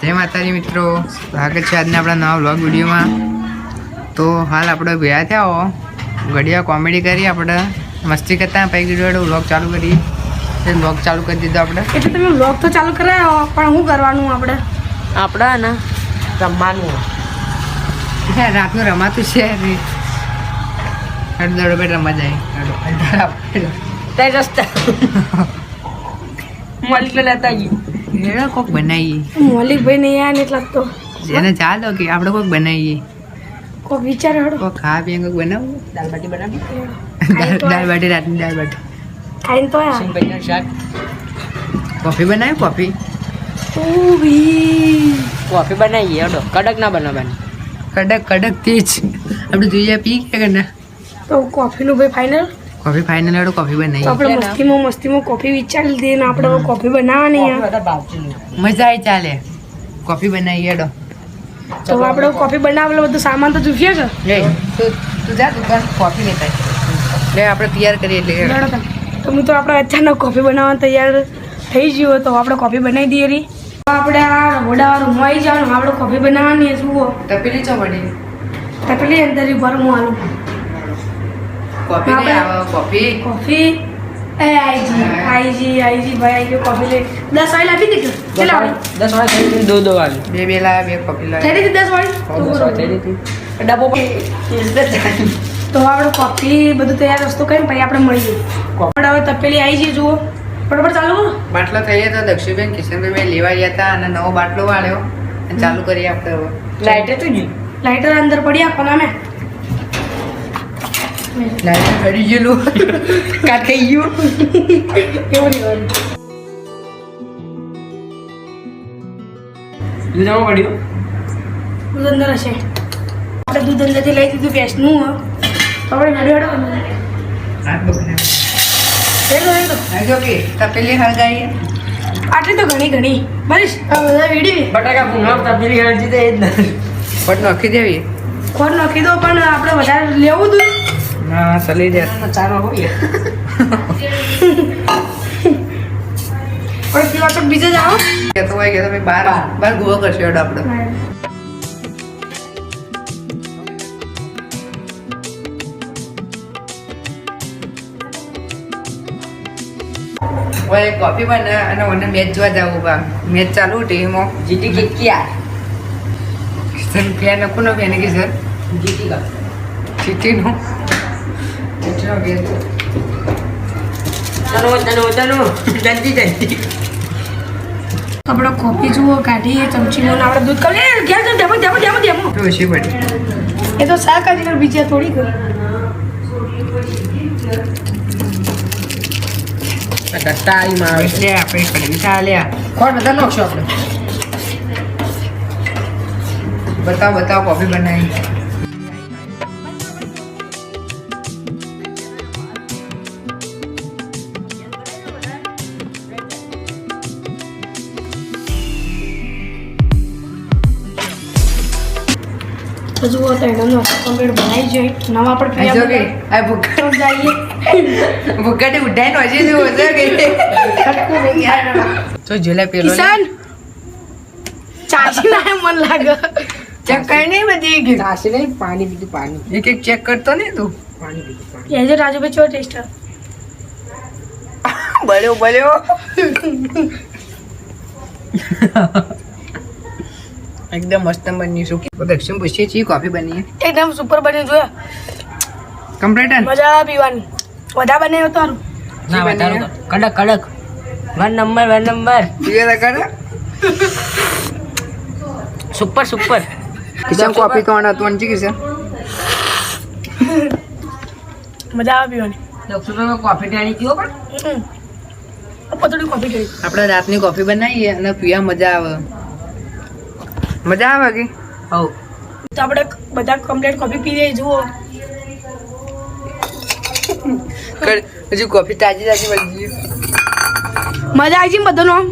જય માતાજી મિત્રો. સ્વાગત છે આજના આપણા નવા બ્લોગ વિડીયોમાં. તો હાલ આપણે ભેગા થયા હો. ઘડિયા કોમેડી કરી આપણે. મસ્તી કરતા પછી કીધું વ્લોગ ચાલુ કરી. બ્લોગ ચાલુ કરી દીધો આપણે. એટલે તમે વ્લોગ તો ચાલુ કરાયો પણ શું કરવાનું આપણે? આપણા ને રમવાનું. હે, રાતનું રમાતું છે. રે અડધો અડધો બેટ રમવા જાય. આપણે. રસ્તા મળી લેતા આવીએ એ કોક બનાવીએ મલિકભાઈ નહીં આને ને એટલા તો એને ચાલો કે આપણે કોક બનાવીએ કોક વિચાર હડો કોક ખા પીએ કોક બનાવું દાલ બાટી બનાવી ખાઈ દાળ બાટી રાતની દાળ બાટી ખાઈને તો સિંગભાઈનું શાક કોફી બનાવી કોફી ઓ ભી કોફી બનાવીએ હડો કડક ના બનાવવાની કડક કડક તેજ આપણે જોઈએ પી કે ના તો કોફીનું ભાઈ ફાઇનલ કોફી ફાઇનલ વાળું કોફી બનાવી આપણે મસ્તીમાં મસ્તીમાં કોફી વિચારી લીધી ને આપણે કોફી બનાવવાની મજા આવી ચાલે. કોફી બનાવી હેડો. તો આપણે કોફી બનાવેલો બધું સામાન તો જુફીએ છે લે તું જા દુકાન કોફી લેતા આય. લે આપણે તૈયાર કરીએ એટલે તો. હું તો આપણે અચાનક કોફી બનાવવા તૈયાર થઈ ગયો તો આપણે કોફી બનાવી દઈએ રી. તો આપણે આ રગોડા રૂમમાં આવી જવાનું આપણે કોફી બનાવવાની શું જુઓ. તપેલી ચો પડી તપેલી અંદર ભરમું આલું. કોફી નહીં આવે કોફી કોફી એ આઈજી આઈજી આઈજી ભાઈ આઈ ગયો કોફી લે દસ વાળી આપી દીધું કેટલા વાળી દસ વાગે થઈ ગઈ દો દો વાળી બે બે લાવ્યા બે કોફી થઈ લાવ્યા રહી દસ વાળી તો દસ વાગે થઈ. ગઈ પણ તો આપણે કોફી બધું તૈયાર વસ્તુ કરીને પછી આપણે મળીએ કોફી હવે તપેલી આવી જઈએ જુઓ બરોબર ચાલુ કરો બાટલો થઈ તો દક્ષુબેન કિશનભાઈ મેં લેવા ગયા હતા અને નવો બાટલો વાળ્યો. અને ચાલુ કરીએ આપણે લાઇટર તો ગયું લાઇટર અંદર પડી આપો ને અમે લાઈટ ફરી ગયેલું કાટ થઈ ગયું નહીં હોય. દૂધ પડ્યું દૂધ અંદર હશે આપણે દૂધ અંદરથી લઈ દીધું. તો આપણે ઘડી હડો આટલી તો ઘણી ઘણી બરીશ બટાકા ભૂંગળા તપેલી હળજી તો એ જ પટ નાખી દેવી ખોર નાખી દો પણ આપણે વધારે લેવું હતું ના ચલી જાય. ચાનો હોય પણ પેલા તો બીજે જાઓ આવો. કહેતો હોય કે તમે બાર બાર ગુવો કરશો આપણે ઓય કોફી બને અને મને મેચ જોવા જવું બા મેચ ચાલુ ટીમો જીટી કે ક્યાં? સર ફેન નકુ નો ફેન કે સર જીટી કા? કે ચાલો ચાલો ચાલો જલ્દી જલ્દી આપણે કોફી જુઓ કાઢીએ ચમચી ને આપણે દૂધ કાઢીએ ઘેર તો ડેમો ડેમો ડેમો તો ઓછી પડી એ તો શાક જ બીજા થોડી કર દત્તાળીમાં આવે લે આપણે કડવી ચાલ્યા કોણ બધા નાખશો આપણે? બતાવો બતાવો કોફી બનાવી. જુઓ તો એનો કમ્પ્લીટ બનાવી જાય નવા આપણે જો કે આ તો જઈએ. ઉડાઈ નો હજી શું હશે કે? તો જલે પેલો કિસાન ચાસી ના મન લાગે. ચેક કરી નહીં બધી ગઈ ચાસી નહીં પાણી પીધું પાણી. એક એક ચેક કરતો ને તું? પાણી બીજું પાણી. એ જે રાજુભાઈ ચો ટેસ્ટર. બળ્યો બળ્યો. એકદમ મસ્ત બની શું દક્ષિણ પૂછીએ છીએ કોફી બની એકદમ સુપર બની જોયા? કમ્પ્લીટ મજા પીવાની. વધારે બને તારું? ના વધારો કડક કડક. વન નંબર વન નંબર પીએ કરે સુપર સુપર કિશન કોફી કોણ હતું અંજી કિશન મજા આવે પીવાની. તમે કોફી ટાણી પીવો પણ. પતળી કોફી આપણે રાતની કોફી બનાવીએ અને પીવા મજા આવે. મજા આવે કે હવ. તો આપણે બધા કમ્પ્લીટ કોફી પી લઈએ જુઓ. હજુ કોફી તાજી તાજી બની મજા આવી છે ને બધાનો? આમ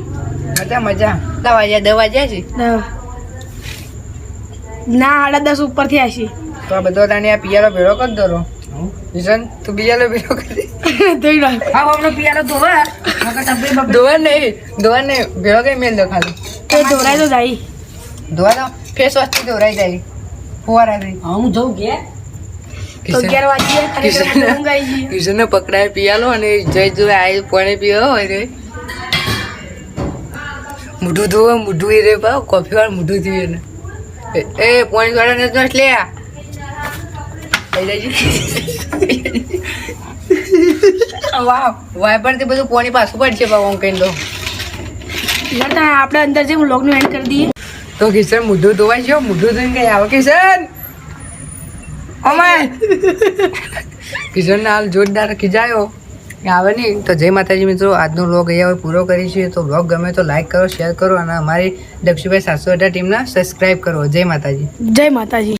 મજા મજા. દવા વાગ્યા દવા વાગ્યા છે? ના સાડા દસ ઉપરથી આવશે. તો આ બધો તાને આ પિયારો ભેળો કરી દો કિશન તું પિયાલો ભેળો કરી ધોઈ નાખ. હા હમણાં પિયારો ધોવા. ધોવા નહીં. ધોવા નહીં ભેળો કઈ મેલ દો ખાલી. તો ધોરાય તો જાય. ધોવા દો. ફેસ વોશથી ધોરાઈ જાય. ફુવારાથી હા હું જઉં કે તો કિશનને પકડાય પિયાલો અને જય જો આ પાણી પીવો હોય રે. મોઢું ધોવા મોઢું એ રે પાવ કોફી વાળા મોઢું ધોઈએ ને એ- પાણી વાળા ને તો લે આ. લઈ લેજે વાહ વાયપરથી બધું પાણી પાછું પડશે ભાવ આમ કઈ દો આપણે અંદર જે વ્લોગનું એન્ડ કરી દઈએ. તો કિશન મોઢું ધોવાય છે મોઢું ધોઈને કઈ આવે કિશન. અમાય કિશન હાલ જોરદાર ખીજાયો. આવે નહીં. તો જય માતાજી મિત્રો, આજનો વ્લોગ અહીંયા હવે પૂરો કરી છે તો વ્લોગ ગમે તો લાઈક કરો શેર કરો અને અમારી દક્ષુભાઈ સાતસો અઢાર ટીમના સબસ્ક્રાઈબ કરો. જય માતાજી. જય માતાજી.